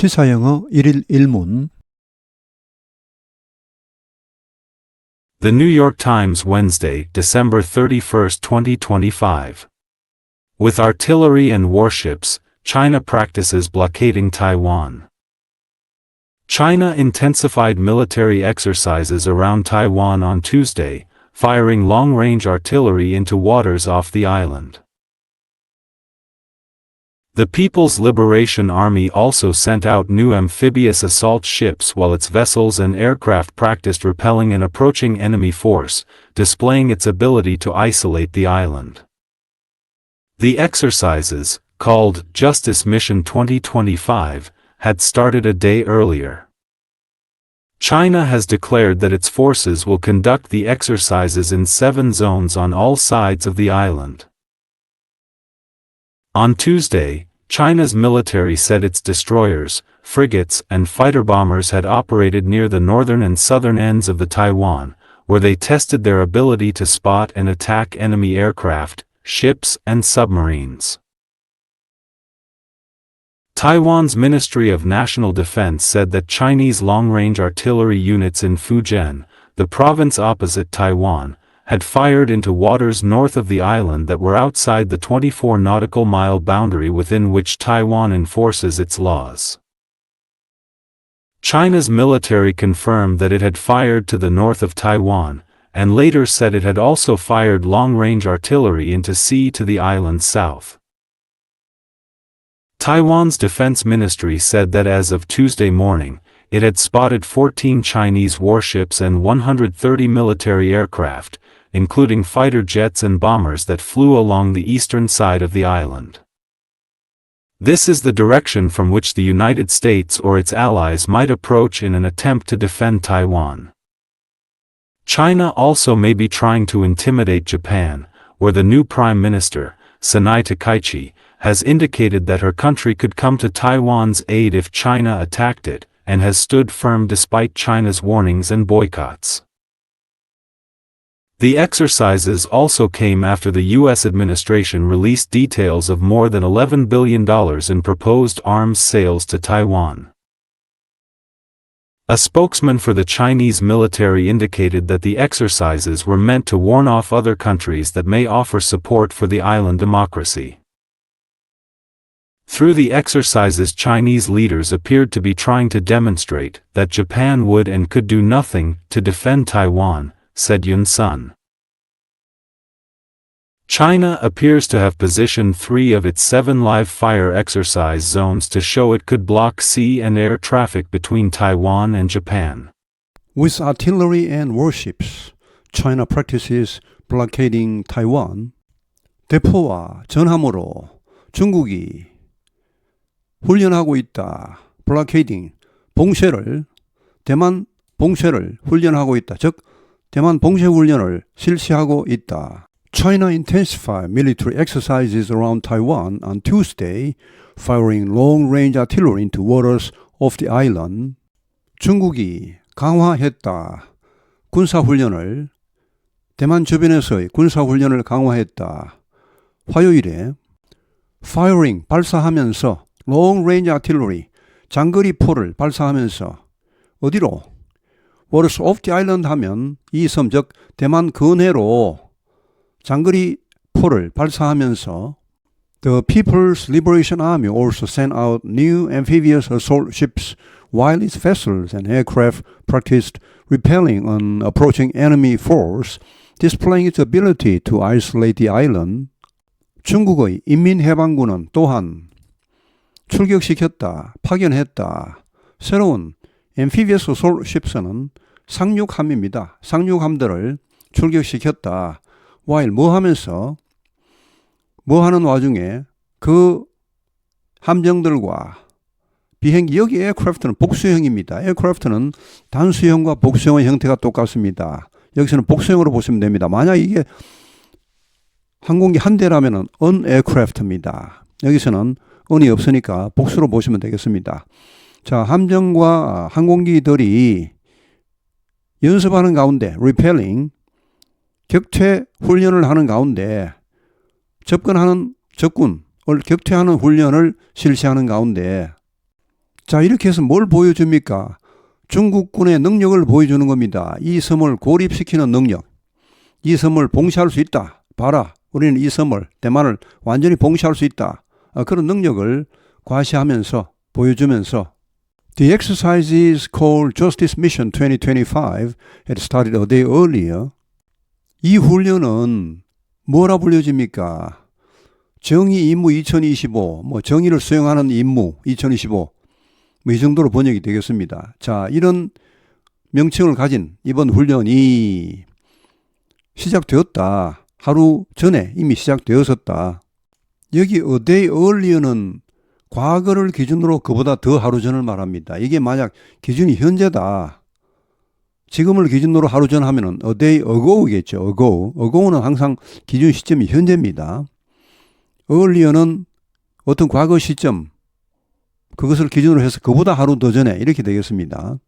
시사영어 1일 1문 The New York Times Wednesday, December 31, 2025. With artillery and warships, China practices blockading Taiwan. China intensified military exercises around Taiwan on Tuesday, firing long-range artillery into waters off the island. The People's Liberation Army also sent out new amphibious assault ships while its vessels and aircraft practiced repelling an approaching enemy force, displaying its ability to isolate the island. The exercises, called Justice Mission 2025, had started a day earlier. China has declared that its forces will conduct the exercises in seven zones on all sides of the island. On Tuesday, China's military said its destroyers, frigates, and fighter bombers had operated near the northern and southern ends of the Taiwan, where they tested their ability to spot and attack enemy aircraft, ships, and submarines. Taiwan's Ministry of National Defense said that Chinese long-range artillery units in Fujian, the province opposite Taiwan, had fired into waters north of the island that were outside the 24 nautical mile boundary within which Taiwan enforces its laws. China's military confirmed that it had fired to the north of Taiwan, and later said it had also fired long-range artillery into sea to the island's south. Taiwan's defense ministry said that as of Tuesday morning, it had spotted 14 Chinese warships and 130 military aircraft, including fighter jets and bombers that flew along the eastern side of the island. This is the direction from which the United States or its allies might approach in an attempt to defend Taiwan. China also may be trying to intimidate Japan, where the new Prime Minister, Sanai Takaichi, has indicated that her country could come to Taiwan's aid if China attacked it, and has stood firm despite China's warnings and boycotts. The exercises also came after the U.S. administration released details of more than $11 billion in proposed arms sales to Taiwan. A spokesman for the Chinese military indicated that the exercises were meant to warn off other countries that may offer support for the island democracy. Through the exercises Chinese leaders appeared to be trying to demonstrate that Japan would and could do nothing to defend Taiwan, said Yun Sun. China appears to have positioned three of its seven live fire exercise zones to show it could block sea and air traffic between Taiwan and Japan. With artillery and warships, China practices blockading Taiwan. 대포와 전함으로 중국이 훈련하고 있다. 블라케이딩, 봉쇄를 대만 봉쇄를 훈련하고 있다. 즉 대만 봉쇄 훈련을 실시하고 있다. China intensified military exercises around Taiwan on Tuesday, firing long-range artillery into waters of the island. 중국이 강화했다. 군사훈련을 대만 주변에서의 군사훈련을 강화했다. 화요일에 firing 발사하면서 long range artillery 장거리 포를 발사하면서 어디로 of the island 하면 이 섬 즉 대만 근해로 장거리 포를 발사하면서 The People's Liberation Army also sent out new amphibious assault ships while its vessels and aircraft practiced repelling an approaching enemy force, displaying its ability to isolate the island. 중국의 인민해방군은 또한 출격시켰다, 파견했다. 새로운 assault ships는 상륙함입니다. 상륙함들을 출격시켰다. while 뭐 하면서 뭐 하는 와중에 그 함정들과 비행기 여기 에어크래프트는 복수형입니다. 에어크래프트는 단수형과 복수형의 형태가 똑같습니다. 여기서는 복수형으로 보시면 됩니다. 만약 이게 항공기 한 대라면은 언 에어크래프트입니다. 여기서는 언이 없으니까 복수로 보시면 되겠습니다. 자, 함정과 항공기들이 연습하는 가운데 repelling 격퇴 훈련을 하는 가운데 접근하는 적군을 격퇴하는 훈련을 실시하는 가운데 자, 이렇게 해서 뭘 보여줍니까? 중국군의 능력을 보여주는 겁니다. 이 섬을 고립시키는 능력. 이 섬을 봉쇄할 수 있다. 봐라. 우리는 이 섬을, 대만을 완전히 봉쇄할 수 있다. 아, 그런 능력을 과시하면서, 보여주면서 The exercise is called Justice Mission 2025 had started a day earlier. 이 훈련은 뭐라 불려집니까? 정의 임무 2025, 뭐 정의를 수행하는 임무 2025, 뭐 이 정도로 번역이 되겠습니다. 자, 이런 명칭을 가진 이번 훈련이 시작되었다. 하루 전에 이미 시작되었었다. 여기 a day earlier는 과거를 기준으로 그보다 더 하루 전을 말합니다. 이게 만약 기준이 현재다. 지금을 기준으로 하루 전 하면은 a day ago겠죠. ago. ago는 항상 기준 시점이 현재입니다. earlier는 어떤 과거 시점, 그것을 기준으로 해서 그보다 하루 더 전에 이렇게 되겠습니다.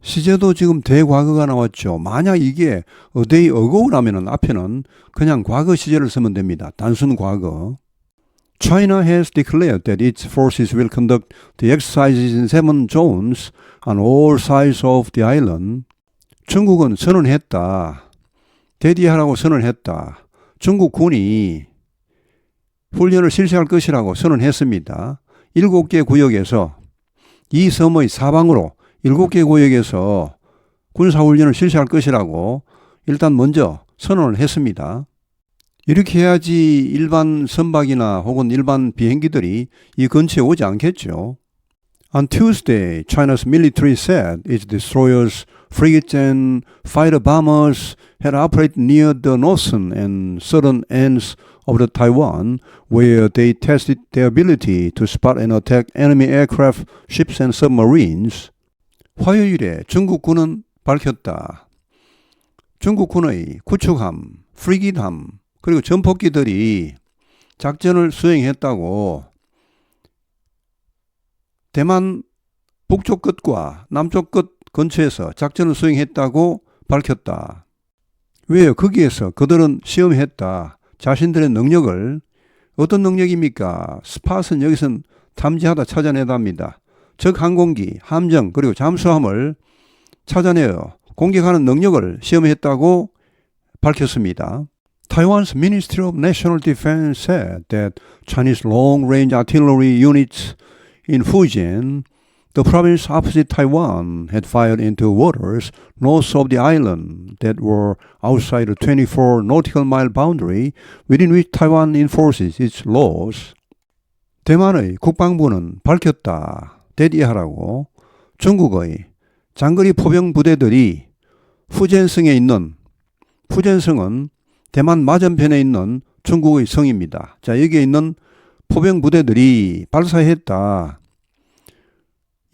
시제도 지금 대과거가 나왔죠. 만약 이게 a day ago라면은 앞에는 그냥 과거 시제를 쓰면 됩니다. 단순 과거. China has declared that its forces will conduct the exercises in seven zones on all sides of the island. 중국은 선언했다. 대디하라고 선언했다. 중국 군이 훈련을 실시할 것이라고 선언했습니다. 일곱 개 구역에서 이 섬의 사방으로 일곱 개 구역에서 군사훈련을 실시할 것이라고 일단 먼저 선언을 했습니다. 이렇게 해야지 일반 선박이나 혹은 일반 비행기들이 이 근처에 오지 않겠죠. On Tuesday, China's military said its destroyers, frigates, and fighter bombers had operated near the northern and southern ends of the Taiwan, where they tested their ability to spot and attack enemy aircraft, ships, and submarines. 화요일에 중국군은 밝혔다. 중국군의 구축함, 프리깃함, 그리고 전폭기들이 작전을 수행했다고 대만 북쪽 끝과 남쪽 끝 근처에서 작전을 수행했다고 밝혔다. 왜요? 거기에서 그들은 시험했다. 자신들의 능력을 어떤 능력입니까? 스팟은 여기선 탐지하다 찾아내답니다. 적 항공기, 함정 그리고 잠수함을 찾아내어 공격하는 능력을 시험했다고 밝혔습니다. Taiwan's Ministry of National Defense said that Chinese long-range artillery units in Fujian, the province opposite Taiwan, had fired into waters north of the island that were outside the 24 nautical mile boundary within which Taiwan enforces its laws. 대만의 국방부는 밝혔다. 대디하라고 중국의 장거리 포병 부대들이 푸젠성에 있는 푸젠성은 대만 맞은편에 있는 중국의 성입니다. 자, 여기에 있는 포병 부대들이 발사했다.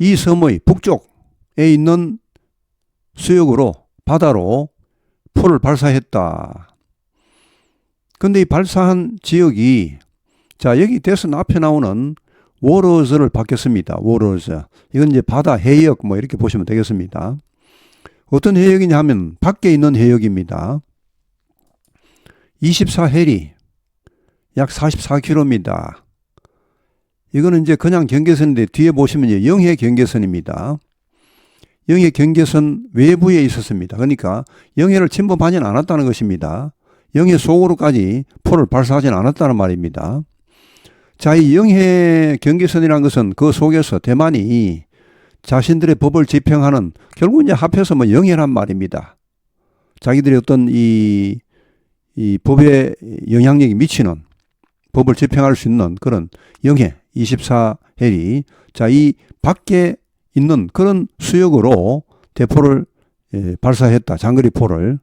이 섬의 북쪽에 있는 수역으로 바다로 포를 발사했다. 근데 이 발사한 지역이 자, 여기 대선 앞에 나오는 워러즈를 받겠습니다. 워러즈. 이건 이제 바다 해역 뭐 이렇게 보시면 되겠습니다. 어떤 해역이냐 하면 밖에 있는 해역입니다. 24해리 약 44km입니다. 이거는 이제 그냥 경계선인데 뒤에 보시면 영해 경계선입니다. 영해 경계선 외부에 있었습니다. 그러니까 영해를 침범하지는 않았다는 것입니다. 영해 속으로까지 포를 발사하지는 않았다는 말입니다. 자, 이 영해 경계선이라는 것은 그 속에서 대만이 자신들의 법을 집행하는 결국 이제 합해서 뭐 영해란 말입니다. 자기들이 어떤 이, 이 법에 영향력이 미치는 법을 집행할 수 있는 그런 영해 24헬이 자, 이 밖에 있는 그런 수역으로 대포를 예, 발사했다. 장거리 포를.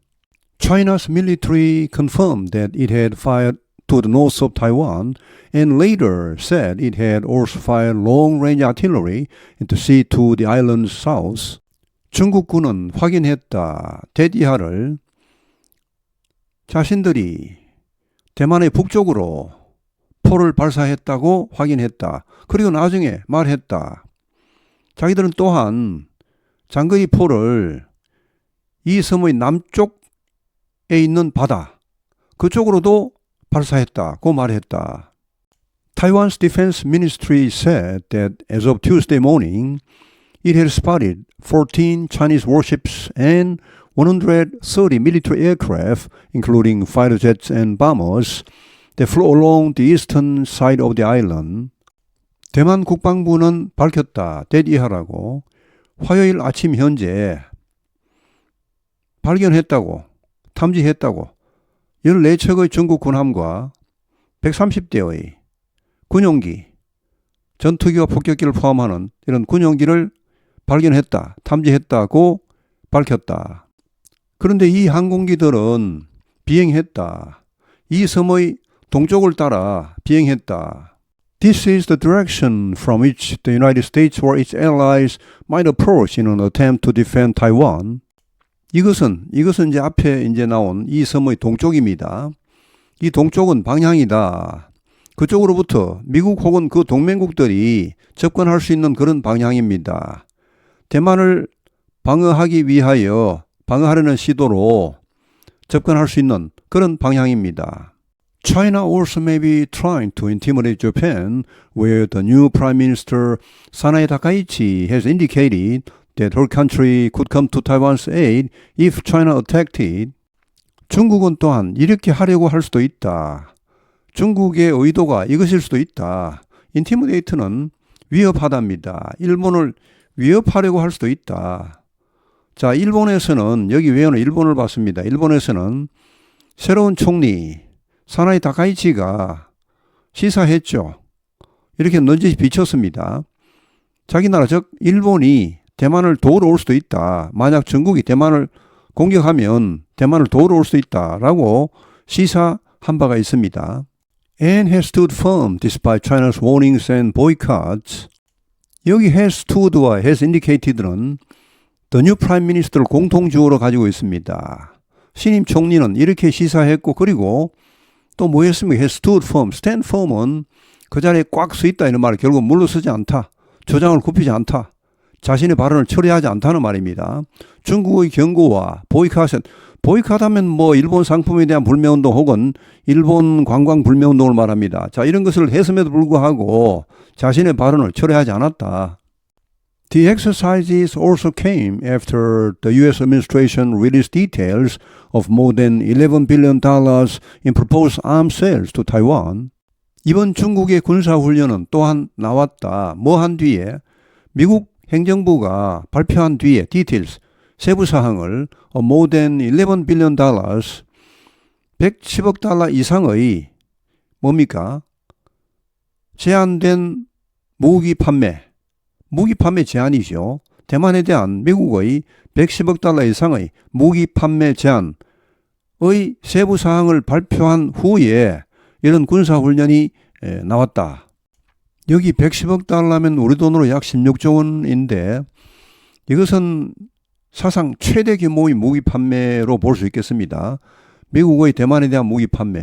China's military confirmed that it had fired to the north of Taiwan and later said it had also fired long-range artillery into sea to the island's south. 중국군은 확인했다. 데디하를 자신들이 대만의 북쪽으로 포를 발사했다고 확인했다. 그리고 나중에 말했다. 자기들은 또한 장거리 포를 이 섬의 남쪽에 있는 바다 그쪽으로도 발사했다. 고 말했다. Taiwan's defense ministry said that as of Tuesday morning, it had spotted 14 Chinese warships and 130 military aircraft, including fighter jets and bombers, that flew along the eastern side of the island. 대만 국방부는 밝혔다. 대디하라고 화요일 아침 현재 발견했다고 탐지했다고 14척의 중국 군함과 130대의 군용기, 전투기와 폭격기를 포함하는 이런 군용기를 발견했다, 탐지했다고 밝혔다. 그런데 이 항공기들은 비행했다. 이 섬의 동쪽을 따라 비행했다. This is the direction from which the United States or its allies might approach in an attempt to defend Taiwan. 이것은 이것은 이제 앞에 이제 나온 이 섬의 동쪽입니다. 이 동쪽은 방향이다. 그쪽으로부터 미국 혹은 그 동맹국들이 접근할 수 있는 그런 방향입니다. 대만을 방어하기 위하여 방어하려는 시도로 접근할 수 있는 그런 방향입니다. China also may be trying to intimidate Japan, where the new Prime Minister Sanae Takaichi has indicated that her country could come to Taiwan's aid if China attacked it. 중국은 또한 이렇게 하려고 할 수도 있다. 중국의 의도가 이것일 수도 있다. 인티미데이트는 위협하답니다. 일본을 위협하려고 할 수도 있다. 자, 일본에서는 여기 외에는 일본을 봤습니다. 일본에서는 새로운 총리 사나이 다카이치가 시사했죠. 이렇게 넌지시 비쳤습니다. 자기 나라 즉 일본이 대만을 도우러 올 수도 있다. 만약 중국이 대만을 공격하면 대만을 도우러 올 수도 있다라고 시사한 바가 있습니다. and has stood firm despite China's warnings and boycotts. 여기 has stood와 has indicated는 new prime minister를 공통주어로 가지고 있습니다. 신임 총리는 이렇게 시사했고 그리고 또 뭐 했습니까? has stood firm. stand firm은 그 자리에 꽉 서 있다 이런 말을 결국 물러서지 않다. 조장을 굽히지 않다. 자신의 발언을 처리하지 않다는 말입니다. 중국의 경고와 보이콧은 보이콧하면 뭐 일본 상품에 대한 불매운동 혹은 일본 관광 불매운동을 말합니다. 자 이런 것을 했음에도 불구하고 자신의 발언을 처리하지 않았다. The exercises also came after the U.S. administration released details of more than 11 billion dollars in proposed arms sales to Taiwan. 이번 중국의 군사훈련은 또한 나왔다. 뭐 한 뒤에 미국 행정부가 발표한 뒤에 details 세부 사항을 more than 11 billion dollars 110억 달러 이상의 뭡니까? 제한된 무기 판매 무기 판매 제한이죠. 대만에 대한 미국의 110억 달러 이상의 무기 판매 제한의 세부 사항을 발표한 후에 이런 군사 훈련이 나왔다. 여기 110억 달러면 우리 돈으로 약 16조 원인데 이것은 사상 최대 규모의 무기 판매로 볼 수 있겠습니다. 미국의 대만에 대한 무기 판매.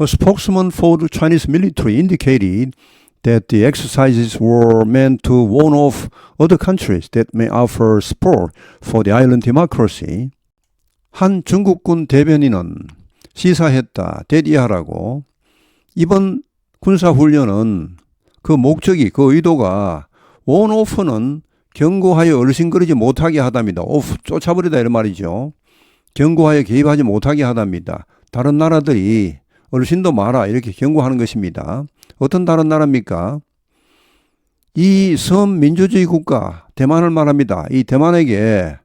A spokesman for the Chinese military indicated that the exercises were meant to warn off other countries that may offer support for the island democracy. 한 중국군 대변인은 시사했다. 대디하라고. 이번 군사훈련은 그 목적이, 그 의도가 원 오프는 경고하여 어르신거리지 못하게 하답니다. 오프 쫓아버리다 이런 말이죠. 경고하여 개입하지 못하게 하답니다. 다른 나라들이 어르신도 마라 이렇게 경고하는 것입니다. 어떤 다른 나라입니까? 이 섬 민주주의 국가 대만을 말합니다. 이 대만에게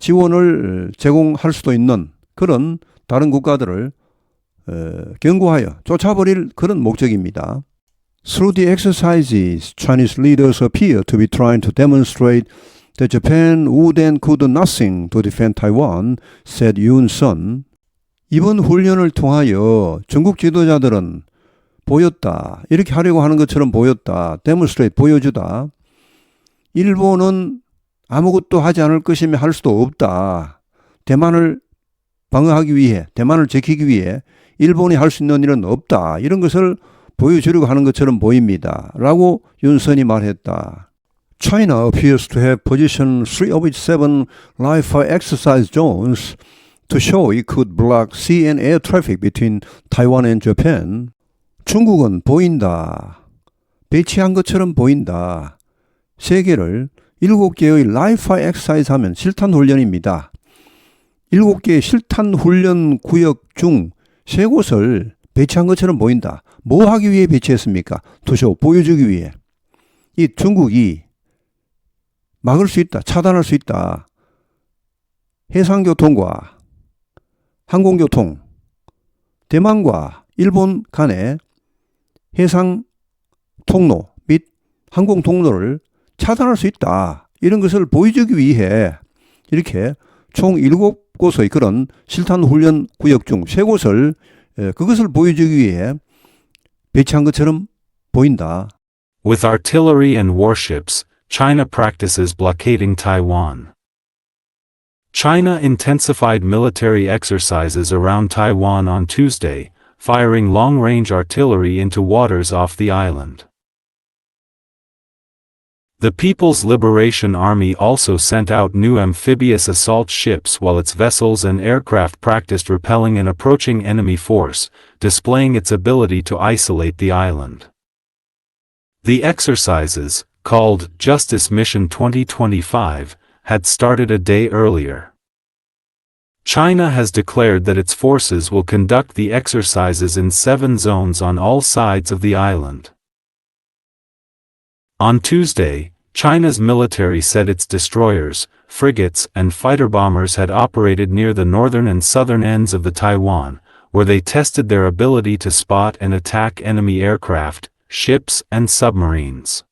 지원을 제공할 수도 있는 그런 다른 국가들을 어, 경고하여 쫓아버릴 그런 목적입니다. Through the exercises, Chinese leaders appear to be trying to demonstrate that Japan would and could nothing to defend Taiwan, said Yoon Sun. 이번 훈련을 통하여 중국 지도자들은 보였다. 이렇게 하려고 하는 것처럼 보였다. demonstrate, 보여주다. 일본은 아무것도 하지 않을 것이며 할 수도 없다. 대만을 방어하기 위해, 대만을 지키기 위해 일본이 할 수 있는 일은 없다. 이런 것을 보여주려고 하는 것처럼 보입니다. 라고 윤선이 말했다. China appears to have positioned three of its seven fire exercise zones to show it could block sea and air traffic between Taiwan and Japan. 중국은 보인다. 배치한 것처럼 보인다. 세 개를 일곱 개의 라이프 엑사이즈 하면 실탄 훈련입니다. 일곱 개의 실탄 훈련 구역 중세 곳을 배치한 것처럼 보인다. 뭐 하기 위해 배치했습니까? 도쇼 보여주기 위해. 이 중국이 막을 수 있다. 차단할 수 있다. 해상교통과 항공교통, 대만과 일본 간의 해상 통로 및 항공 통로를 차단할 수 있다. 이런 것을 보여주기 위해 이렇게 총 7곳의 그런 실탄 훈련 구역 중 3곳을 그것을 보여주기 위해 배치한 것처럼 보인다. With artillery and warships, China practices blockading Taiwan. China intensified military exercises around Taiwan on Tuesday, firing long range artillery into waters off the island. The People's Liberation Army also sent out new amphibious assault ships while its vessels and aircraft practiced repelling an approaching enemy force, displaying its ability to isolate the island. The exercises, called Justice Mission 2025, had started a day earlier. China has declared that its forces will conduct the exercises in seven zones on all sides of the island. On Tuesday, China's military said its destroyers, frigates, and fighter bombers had operated near the northern and southern ends of the Taiwan, where they tested their ability to spot and attack enemy aircraft, ships, and submarines.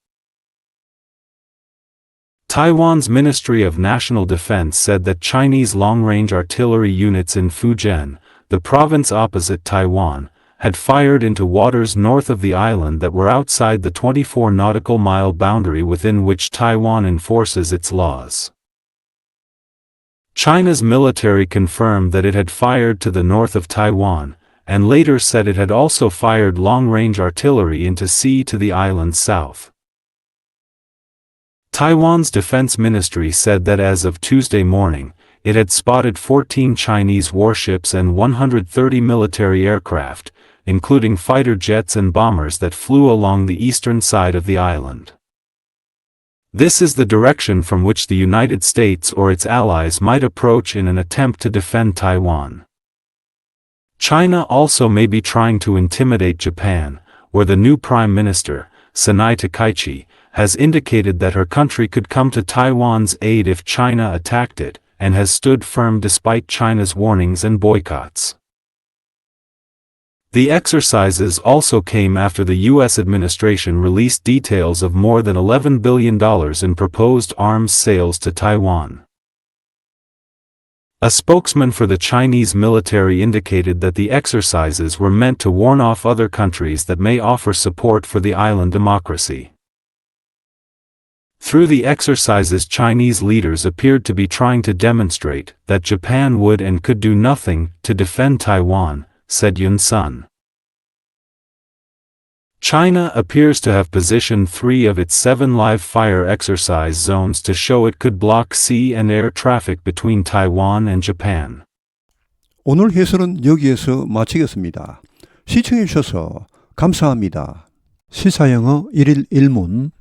Taiwan's Ministry of National Defense said that Chinese long-range artillery units in Fujian, the province opposite Taiwan, had fired into waters north of the island that were outside the 24 nautical mile boundary within which Taiwan enforces its laws. China's military confirmed that it had fired to the north of Taiwan, and later said it had also fired long-range artillery into sea to the island's south. Taiwan's defense ministry said that as of Tuesday morning, it had spotted 14 Chinese warships and 130 military aircraft, including fighter jets and bombers that flew along the eastern side of the island. This is the direction from which the United States or its allies might approach in an attempt to defend Taiwan. China also may be trying to intimidate Japan, where the new Prime Minister, Sanai Takaichi, has indicated that her country could come to Taiwan's aid if China attacked it, and has stood firm despite China's warnings and boycotts. The exercises also came after the U.S. administration released details of more than $11 billion in proposed arms sales to Taiwan. A spokesman for the Chinese military indicated that the exercises were meant to warn off other countries that may offer support for the island democracy. Through the exercises Chinese leaders appeared to be trying to demonstrate that Japan would and could do nothing to defend Taiwan, said Yun Sun. China appears to have positioned three of its seven live fire exercise zones to show it could block sea and air traffic between Taiwan and Japan. 오늘 해설은 여기에서 마치겠습니다. 시청해 주셔서 감사합니다. 시사영어 1일 1문